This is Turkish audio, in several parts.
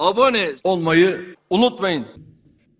abone olmayı unutmayın.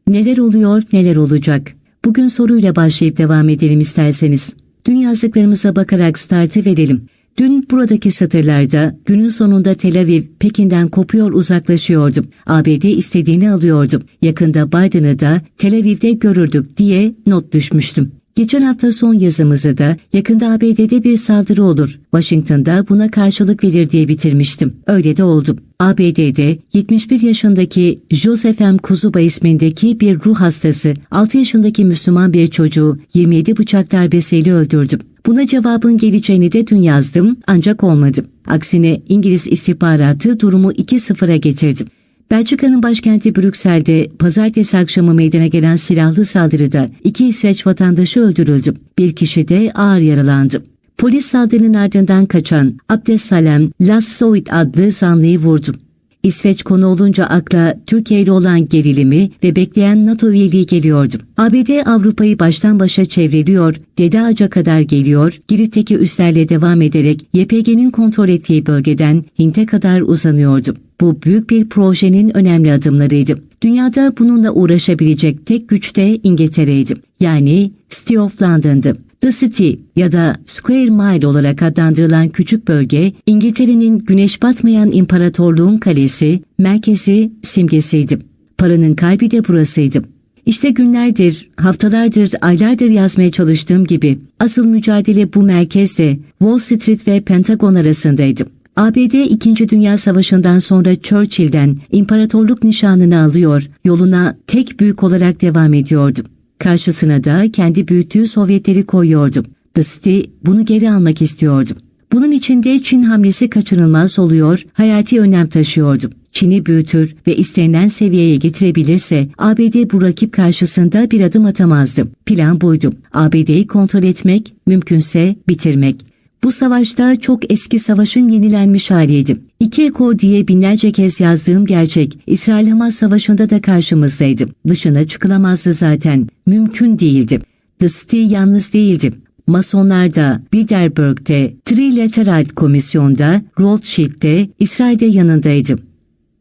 Neler oluyor, neler olacak? Bugün soruyla başlayıp devam edelim isterseniz. Dün yazdıklarımıza bakarak startı verelim. Dün buradaki satırlarda günün sonunda Tel Aviv Pekin'den kopuyor uzaklaşıyordu. ABD istediğini alıyordu. Yakında Biden'ı da Tel Aviv'de görürdük diye not düşmüştüm. Geçen hafta son yazımızı da yakında ABD'de bir saldırı olur. Washington'da buna karşılık verir diye bitirmiştim. Öyle de oldu. ABD'de 71 yaşındaki Joseph M. Kuzuba ismindeki bir ruh hastası 6 yaşındaki Müslüman bir çocuğu 27 bıçak darbesiyle öldürdü. Buna cevabın geleceğini de dün yazdım ancak olmadı. Aksine İngiliz istihbaratı durumu 2-0'a getirdi. Belçika'nın başkenti Brüksel'de pazartesi akşamı meydana gelen silahlı saldırıda iki İsveç vatandaşı öldürüldü. Bir kişi de ağır yaralandı. Polis saldırının ardından kaçan Abdessalem Lassoit adlı zanlıyı vurdu. İsveç konu olunca akla Türkiye ile olan gerilimi ve bekleyen NATO üyeliği geliyordu. ABD Avrupa'yı baştan başa çevreliyor, Dede Ağaca kadar geliyor, Girit'teki üslerle devam ederek YPG'nin kontrol ettiği bölgeden Hint'e kadar uzanıyordu. Bu büyük bir projenin önemli adımlarıydı. Dünyada bununla uğraşabilecek tek güç de İngiltere'ydi. Yani City of London'dı. The City ya da Square Mile olarak adlandırılan küçük bölge, İngiltere'nin güneş batmayan imparatorluğun kalesi, merkezi, simgesiydi. Paranın kalbi de burasıydı. İşte günlerdir, haftalardır, aylardır yazmaya çalıştığım gibi asıl mücadele bu merkezde Wall Street ve Pentagon arasındaydı. ABD 2. Dünya Savaşı'ndan sonra Churchill'den imparatorluk nişanını alıyor, yoluna tek büyük olarak devam ediyordu. Karşısına da kendi büyüttüğü Sovyetleri koyuyordu. The City bunu geri almak istiyordu. Bunun içinde Çin hamlesi kaçınılmaz oluyor, hayati önem taşıyordu. Çin'i büyütür ve istenilen seviyeye getirebilirse ABD bu rakip karşısında bir adım atamazdı. Plan buydu. ABD'yi kontrol etmek, mümkünse bitirmek. Bu savaşta çok eski savaşın yenilenmiş haliydi. İki eko diye binlerce kez yazdığım gerçek İsrail-Hamas savaşında da karşımızdaydı. Dışına çıkılamazdı zaten. Mümkün değildi. The City yalnız değildi. Masonlar da Bilderberg'de, Trilateral Komisyon'da, Rothschild'de, İsrail'de yanındaydı.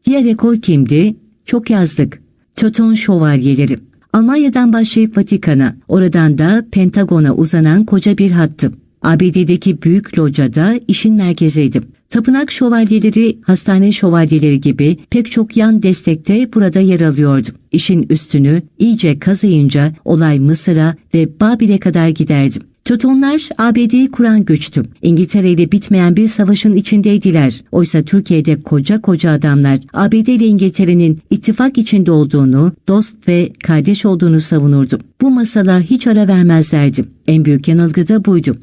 Diğer ekol kimdi? Çok yazdık. Toton Şövalyeleri. Almanya'dan başlayıp Vatikan'a, oradan da Pentagon'a uzanan koca bir hattı. ABD'deki büyük locada işin merkeziydi. Tapınak şövalyeleri, hastane şövalyeleri gibi pek çok yan destekte burada yer alıyordu. İşin üstünü iyice kazıyınca olay Mısır'a ve Babil'e kadar giderdi. Totonlar ABD'yi kuran güçtü. İngiltere ile bitmeyen bir savaşın içindeydiler. Oysa Türkiye'de koca koca adamlar ABD ile İngiltere'nin ittifak içinde olduğunu, dost ve kardeş olduğunu savunurdu. Bu masala hiç ara vermezlerdi. En büyük yanılgı da buydu.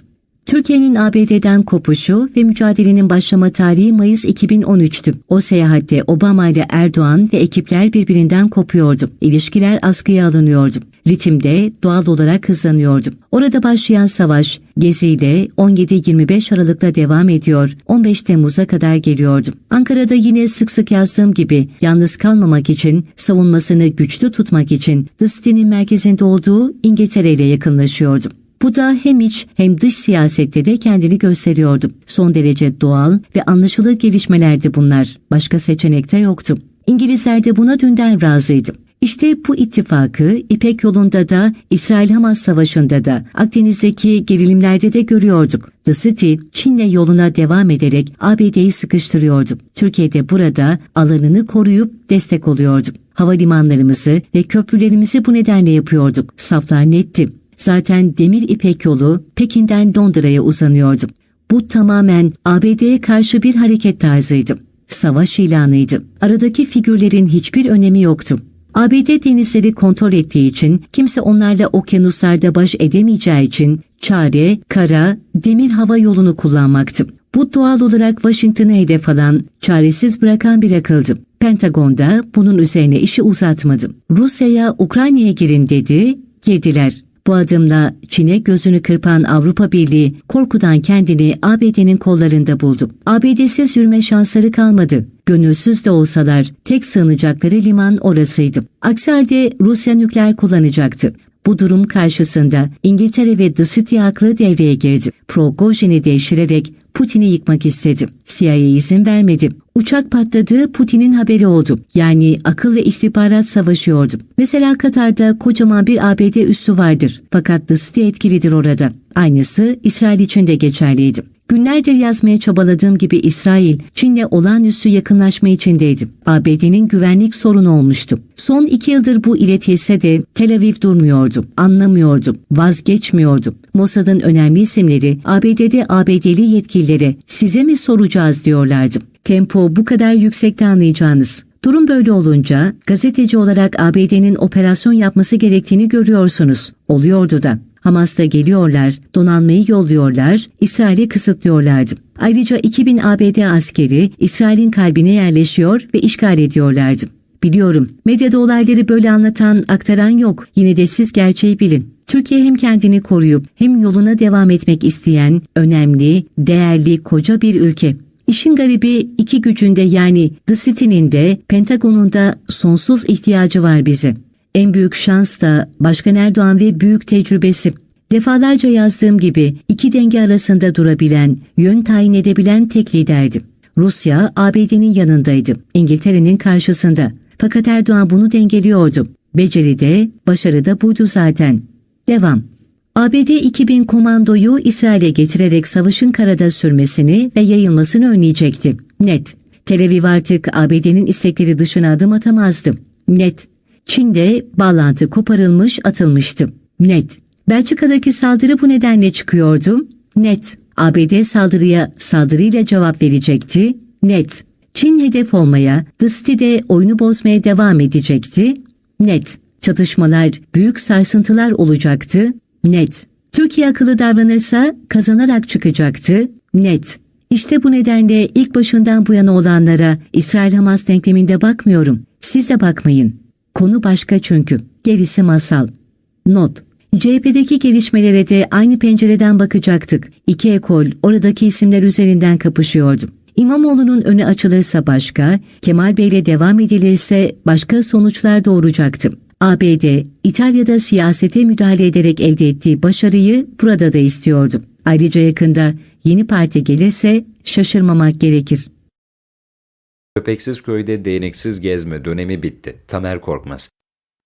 Türkiye'nin ABD'den kopuşu ve mücadelenin başlama tarihi Mayıs 2013'tü. O seyahatte Obama ile Erdoğan ve ekipler birbirinden kopuyordu. İlişkiler askıya alınıyordu. Ritim de doğal olarak hızlanıyordu. Orada başlayan savaş geziyle 17-25 Aralık'ta devam ediyor, 15 Temmuz'a kadar geliyordu. Ankara'da yine sık sık yazdığım gibi yalnız kalmamak için, savunmasını güçlü tutmak için The City'nin merkezinde olduğu İngiltere ile yakınlaşıyordu. Bu da hem iç hem dış siyasette de kendini gösteriyordu. Son derece doğal ve anlaşılır gelişmelerdi bunlar. Başka seçenek de yoktu. İngilizler de buna dünden razıydı. İşte bu ittifakı İpek yolunda da İsrail-Hamas savaşında da Akdeniz'deki gerilimlerde de görüyorduk. The City Çin'le yoluna devam ederek ABD'yi sıkıştırıyordu. Türkiye de burada alanını koruyup destek oluyordu. Havalimanlarımızı ve köprülerimizi bu nedenle yapıyorduk. Saflar netti. Zaten demir ipek yolu Pekin'den Londra'ya uzanıyordu. Bu tamamen ABD'ye karşı bir hareket tarzıydı. Savaş ilanıydı. Aradaki figürlerin hiçbir önemi yoktu. ABD denizleri kontrol ettiği için kimse onlarla okyanuslarda baş edemeyeceği için çare, kara, demir hava yolunu kullanmaktı. Bu doğal olarak Washington'ı hedef alan, çaresiz bırakan bir akıldı. Pentagon'da bunun üzerine işi uzatmadı. Rusya'ya Ukrayna'ya girin dedi, girdiler. Bu adımla Çin'e gözünü kırpan Avrupa Birliği korkudan kendini ABD'nin kollarında buldu. ABD'siz yürüme şansları kalmadı. Gönülsüz de olsalar tek sığınacakları liman orasıydı. Aksi halde Rusya nükleer kullanacaktı. Bu durum karşısında İngiltere ve The City aklı devreye girdi. Progojin'i devşirerek Putin'i yıkmak istedi. CIA izin vermedi. Uçak patladı, Putin'in haberi oldu. Yani akıl ve istihbarat savaşıyordu. Mesela Katar'da kocaman bir ABD üssü vardır. Fakat The City etkilidir orada. Aynısı İsrail için de geçerliydi. Günlerdir yazmaya çabaladığım gibi İsrail, Çin'le olağanüstü yakınlaşma içindeydi. ABD'nin güvenlik sorunu olmuştu. Son iki yıldır bu iletilse de Tel Aviv durmuyordu, anlamıyordu, vazgeçmiyordu. Mossad'ın önemli isimleri ABD'de ABD'li yetkililere size mi soracağız diyorlardı. Tempo bu kadar yüksekte anlayacağınız. Durum böyle olunca gazeteci olarak ABD'nin operasyon yapması gerektiğini görüyorsunuz. Oluyordu da. Hamas'ta geliyorlar, donanmayı yolluyorlar, İsrail'i kısıtlıyorlardı. Ayrıca 2000 ABD askeri İsrail'in kalbine yerleşiyor ve işgal ediyorlardı. Biliyorum, medyada olayları böyle anlatan, aktaran yok. Yine de siz gerçeği bilin. Türkiye hem kendini koruyup hem yoluna devam etmek isteyen, önemli, değerli, koca bir ülke. İşin garibi iki gücünde yani The City'nin de Pentagon'un da sonsuz ihtiyacı var bize. En büyük şans da Başkan Erdoğan ve büyük tecrübesi. Defalarca yazdığım gibi iki denge arasında durabilen, yön tayin edebilen tek liderdi. Rusya ABD'nin yanındaydı, İngiltere'nin karşısında. Fakat Erdoğan bunu dengeliyordu. Beceri de, başarı da buydu zaten. Devam. ABD 2000 komandoyu İsrail'e getirerek savaşın karada sürmesini ve yayılmasını önleyecekti. Net. Tel Aviv artık ABD'nin istekleri dışına adım atamazdı. Net. Çin'de bağlantı koparılmış atılmıştı. Net. Belçika'daki saldırı bu nedenle çıkıyordu. Net. ABD saldırıya saldırıyla cevap verecekti. Net. Çin hedef olmaya, The City'de oyunu bozmaya devam edecekti. Net. Çatışmalar, büyük sarsıntılar olacaktı. Net. Türkiye akıllı davranırsa kazanarak çıkacaktı. Net. İşte bu nedenle ilk başından bu yana olanlara İsrail-Hamas denkleminde bakmıyorum. Siz de bakmayın. Konu başka çünkü. Gerisi masal. Not. CHP'deki gelişmelere de aynı pencereden bakacaktık. İki ekol oradaki isimler üzerinden kapışıyordu. İmamoğlu'nun önü açılırsa başka, Kemal Bey'le devam edilirse başka sonuçlar doğuracaktı. ABD, İtalya'da siyasete müdahale ederek elde ettiği başarıyı burada da istiyordu. Ayrıca yakında yeni parti gelirse şaşırmamak gerekir. Köpeksiz köyde değneksiz gezme dönemi bitti. Tamer Korkmaz.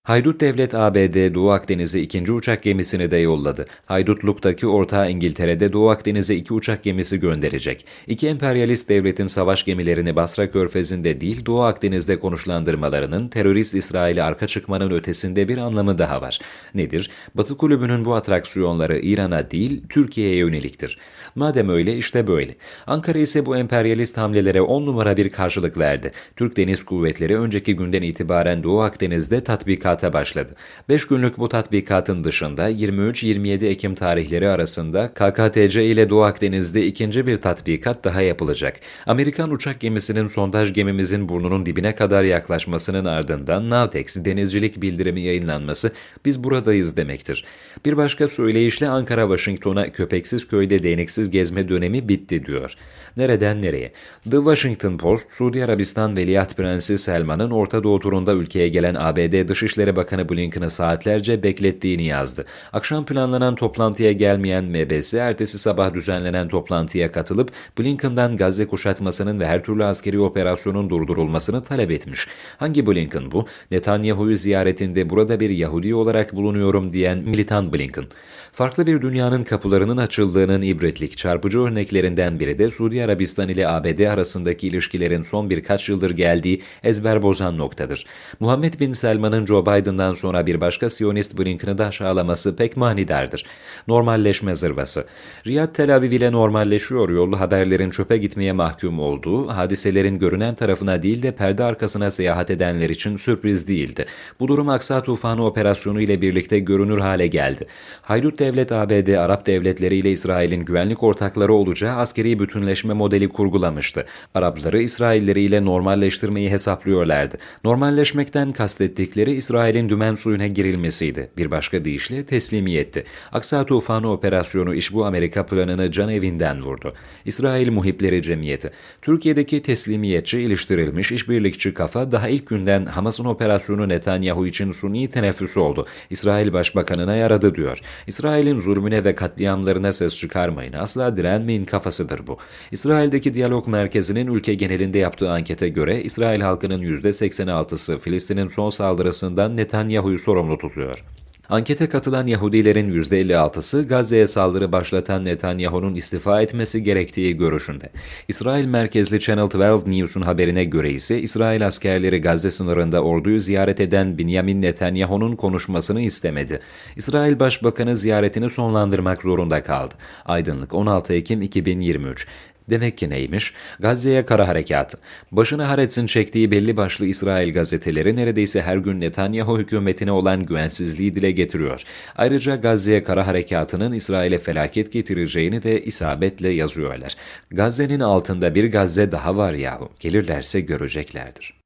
Haydut Devlet ABD Doğu Akdeniz'e ikinci uçak gemisini de yolladı. Haydutluk'taki ortağı İngiltere'de Doğu Akdeniz'e iki uçak gemisi gönderecek. İki emperyalist devletin savaş gemilerini Basra Körfezi'nde değil Doğu Akdeniz'de konuşlandırmalarının terörist İsrail'e arka çıkmanın ötesinde bir anlamı daha var. Nedir? Batı kulübünün bu atraksiyonları İran'a değil Türkiye'ye yöneliktir. Madem öyle işte böyle. Ankara ise bu emperyalist hamlelere on numara bir karşılık verdi. Türk Deniz Kuvvetleri önceki günden itibaren Doğu Akdeniz'de tatbikata başladı. 5 günlük bu tatbikatın dışında 23-27 Ekim tarihleri arasında KKTC ile Doğu Akdeniz'de ikinci bir tatbikat daha yapılacak. Amerikan uçak gemisinin sondaj gemimizin burnunun dibine kadar yaklaşmasının ardından Navtex denizcilik bildirimi yayınlanması biz buradayız demektir. Bir başka söyleyişle Ankara Washington'a köpeksiz köyde değneksiz gezme dönemi bitti diyor. Nereden nereye? The Washington Post, Suudi Arabistan Veliaht Prensi Selman'ın Orta Doğu turunda ülkeye gelen ABD Dışişleri Bakanı Blinken'ı saatlerce beklettiğini yazdı. Akşam planlanan toplantıya gelmeyen MBS, ertesi sabah düzenlenen toplantıya katılıp Blinken'dan Gazze kuşatmasının ve her türlü askeri operasyonun durdurulmasını talep etmiş. Hangi Blinken bu? Netanyahu'yu ziyaretinde burada bir Yahudi olarak bulunuyorum diyen militan Blinken. Farklı bir dünyanın kapılarının açıldığının ibretlik çarpıcı örneklerinden biri de Suudi Arabistan ile ABD arasındaki ilişkilerin son birkaç yıldır geldiği ezber bozan noktadır. Muhammed Bin Selman'ın Joe Biden'dan sonra bir başka Siyonist Blinken'ı da aşağılaması pek manidardır. Normalleşme zırvası. Riyad Tel Aviv ile normalleşiyor yollu haberlerin çöpe gitmeye mahkum olduğu, hadiselerin görünen tarafına değil de perde arkasına seyahat edenler için sürpriz değildi. Bu durum Aksa Tufanı operasyonu ile birlikte görünür hale geldi. Haydut Devlet ABD, Arap devletleri ile İsrail'in güvenlik ortakları olacağı askeri bütünleşme modeli kurgulamıştı. Arapları İsrailleri ile normalleştirmeyi hesaplıyorlardı. Normalleşmekten kastettikleri İsrail İsrail'in dümen suyuna girilmesiydi. Bir başka deyişle teslimiyetti. Aksa Tufanı operasyonu iş bu Amerika planını can evinden vurdu. İsrail Muhipleri Cemiyeti. Türkiye'deki teslimiyetçi iliştirilmiş işbirlikçi kafa daha ilk günden Hamas'ın operasyonu Netanyahu için suni teneffüs oldu. İsrail Başbakanına yaradı diyor. İsrail'in zulmüne ve katliamlarına ses çıkarmayın, asla direnmeyin kafasıdır bu. İsrail'deki diyalog merkezinin ülke genelinde yaptığı ankete göre İsrail halkının %86'sı Filistin'in son saldırısından Netanyahu'yu sorumlu tutuyor. Ankete katılan Yahudilerin %56'sı Gazze'ye saldırı başlatan Netanyahu'nun istifa etmesi gerektiği görüşünde. İsrail merkezli Channel 12 News'un haberine göre ise İsrail askerleri Gazze sınırında orduyu ziyaret eden Benjamin Netanyahu'nun konuşmasını istemedi. İsrail Başbakanı ziyaretini sonlandırmak zorunda kaldı. Aydınlık 16 Ekim 2023 Demek ki neymiş? Gazze'ye kara harekatı. Başını Haaretz'in çektiği belli başlı İsrail gazeteleri neredeyse her gün Netanyahu hükümetine olan güvensizliği dile getiriyor. Ayrıca Gazze'ye kara harekatının İsrail'e felaket getireceğini de isabetle yazıyorlar. Gazze'nin altında bir Gazze daha var yahu. Gelirlerse göreceklerdir.